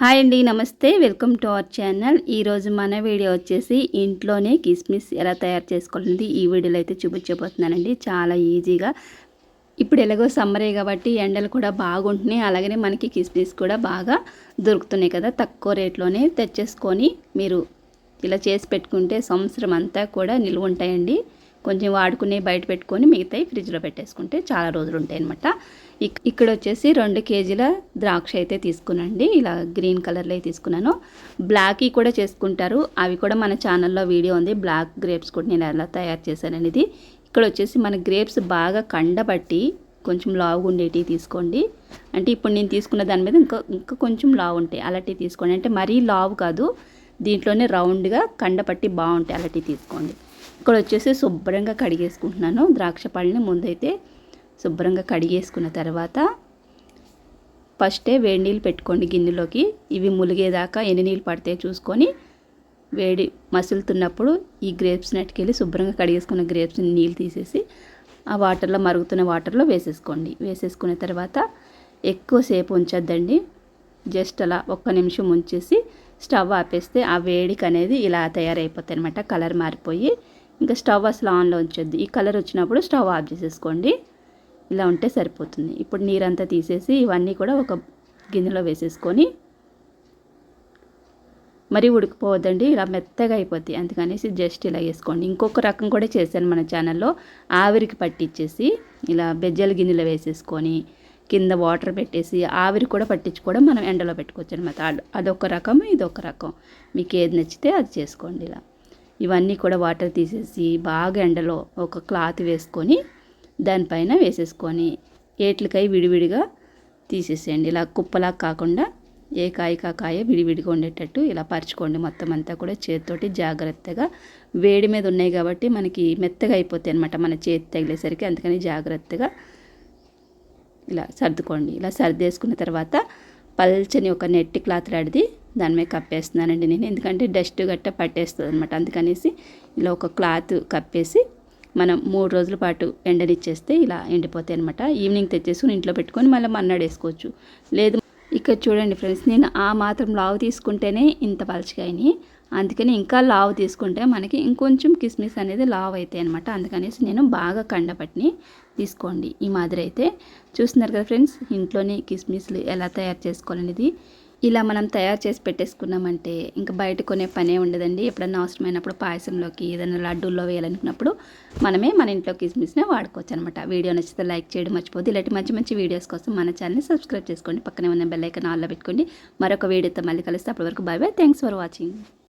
Hi అండి నమస్తే. Welcome to our channel. ఈరోజు మన వీడియో వచ్చేసి ఇంట్లోనే కిస్మిస్ ఎలా తయారు చేసుకోవాలండి ఈ వీడియోలో అయితే చూపించబోతున్నానండి. చాలా ఈజీగా. ఇప్పుడు ఎలాగో సమ్మరే కాబట్టి ఎండలు కూడా బాగుంటున్నాయి. అలాగనే మనకి కిస్మిస్ కూడా బాగా దొరుకుతున్నాయి కదా. తక్కువ రేట్లోనే తెచ్చేసుకొని మీరు ఇలా చేసి పెట్టుకుంటే సంవత్సరం అంతా కూడా నిల్వ ఉంటాయండి. కొంచెం వాడుకునే బయట పెట్టుకొని మిగతాయి ఫ్రిడ్జ్లో పెట్టేసుకుంటే చాలా రోజులు ఉంటాయి అనమాట ఇక్కడ వచ్చేసి రెండు కేజీల ద్రాక్ష అయితే తీసుకునండి. ఇలా గ్రీన్ కలర్లో తీసుకున్నాను. బ్లాక్వి కూడా చేసుకుంటారు. అవి కూడా మన ఛానల్లో వీడియో ఉంది. బ్లాక్ గ్రేప్స్ కూడా నేను ఎలా తయారు చేశాను అనేది ఇక్కడ వచ్చేసి మన గ్రేప్స్ బాగా కండబట్టి కొంచెం లావుగా ఉండేటివి తీసుకోండి. అంటే ఇప్పుడు నేను తీసుకున్న దాని మీద ఇంకా ఇంకా కొంచెం లావు ఉంటాయి అలాంటివి తీసుకోండి. అంటే మరీ లావు కాదు. దీంట్లోనే రౌండ్గా కండపట్టి బాగుంటాయి అలాంటివి తీసుకోండి. ఇక్కడ వచ్చేసి శుభ్రంగా కడిగేసుకుంటున్నాను. ద్రాక్ష పళ్ళని ముందైతే శుభ్రంగా కడిగేసుకున్న తర్వాత ఫస్టే వేడి నీళ్ళు పెట్టుకోండి గిన్నెలోకి. ఇవి ములిగేదాకా ఎన్ని నీళ్ళు పడితే చూసుకొని వేడి మసులుతున్నప్పుడు ఈ గ్రేప్స్ నెట్కెళ్ళి శుభ్రంగా కడిగేసుకున్న గ్రేప్స్ నీళ్ళు తీసేసి ఆ వాటర్లో మరుగుతున్న వాటర్లో వేసేసుకోండి. వేసేసుకున్న తర్వాత ఎక్కువసేపు ఉంచొద్దండి. జస్ట్ అలా ఒక్క నిమిషం ఉంచేసి స్టవ్ ఆపేస్తే ఆ వేడికి అనేది ఇలా తయారైపోతాయి అనమాట కలర్ మారిపోయి ఇంకా స్టవ్ అసలు ఆన్లో ఉంచొద్దు. ఈ కలర్ వచ్చినప్పుడు స్టవ్ ఆఫ్ చేసేసుకోండి. ఇలా ఉంటే సరిపోతుంది. ఇప్పుడు నీరంతా తీసేసి ఇవన్నీ కూడా ఒక గిన్నెలో వేసేసుకొని మరీ ఉడికిపోవద్దండి. ఇలా మెత్తగా అయిపోద్ది. అందుకనేసి జస్ట్ ఇలా వేసుకోండి. ఇంకొక రకం కూడా చేశాను మన ఛానల్లో. ఆవిరికి పట్టించేసి ఇలా బెజ్జల గిన్నెలో వేసేసుకొని కింద వాటర్ పెట్టేసి ఆవిరి కూడా పట్టించుకోవడం మనం ఎండలో పెట్టుకోవచ్చు అనమాట అదొక రకం ఇదొక రకం. మీకు ఏది నచ్చితే అది చేసుకోండి ఇలా. ఇవన్నీ కూడా వాటర్ తీసేసి బాగా ఎండలో ఒక క్లాత్ వేసుకొని దానిపైన వేసేసుకొని ఏట్లకాయ విడివిడిగా తీసేసేయండి. ఇలా కుప్పలా కాకుండా ఏ కాయ కాయ విడివిడిగా ఉండేటట్టు ఇలా పరుచుకోండి. మొత్తం అంతా కూడా చేతితోటి జాగ్రత్తగా వేడి మీద ఉన్నాయి కాబట్టి మనకి మెత్తగా అయిపోతాయి అనమాట మన చేతి తగిలేసరికి. అందుకని జాగ్రత్తగా ఇలా సర్దుకోండి. ఇలా సర్దేసుకున్న తర్వాత పల్చని ఒక నెట్టి క్లాత్ లాడిది దాని మీద కప్పేస్తున్నానండి నేను. ఎందుకంటే డస్ట్ గట్ట పట్టేస్తుంది అనమాట అందుకనేసి ఇలా ఒక క్లాత్ కప్పేసి మనం మూడు రోజుల పాటు ఎండనిచ్చేస్తే ఇలా ఎండిపోతాయి అనమాట ఈవినింగ్ తెచ్చేసుకుని ఇంట్లో పెట్టుకొని మళ్ళీ మన్నాడు వేసుకోవచ్చు. లేదు ఇక్కడ చూడండి ఫ్రెండ్స్ నేను ఆ మాత్రం లావు తీసుకుంటేనే ఇంత పలచకాయని అందుకని ఇంకా లావు తీసుకుంటే మనకి ఇంకొంచెం కిస్మిస్ అనేది లావు అవుతాయి అనమాట అందుకనేసి నేను బాగా కండపట్ని తీసుకోండి. ఈ మాదిరి అయితే చూస్తున్నారు కదా ఫ్రెండ్స్ ఇంట్లోనే కిస్మిస్లు ఎలా తయారు చేసుకోవాలనేది. ఇలా మనం తయారు చేసి పెట్టేసుకున్నామంటే ఇంకా బయట కొనే పనే ఉండదండి. ఎప్పుడన్నా అవసరమైనప్పుడు పాయసంలోకి ఏదైనా లడ్డూల్లో వేయాలనుకున్నప్పుడు మనమే మన ఇంట్లో కిస్మిస్నే వాడుకోవచ్చు అనమాట వీడియో నచ్చితే లైక్ చేయడం మర్చిపోద్దు ఇలాంటి మంచి మంచి వీడియోస్ కోసం మన ఛానల్ని సబ్స్క్రైబ్ చేసుకోండి. పక్కనే ఉన్న బెల్లైకన్ ఆల్లో పెట్టుకోండి. మరొక వీడియోతో మళ్ళీ కలిస్తే. అప్పటి వరకు bye bye thanks for watching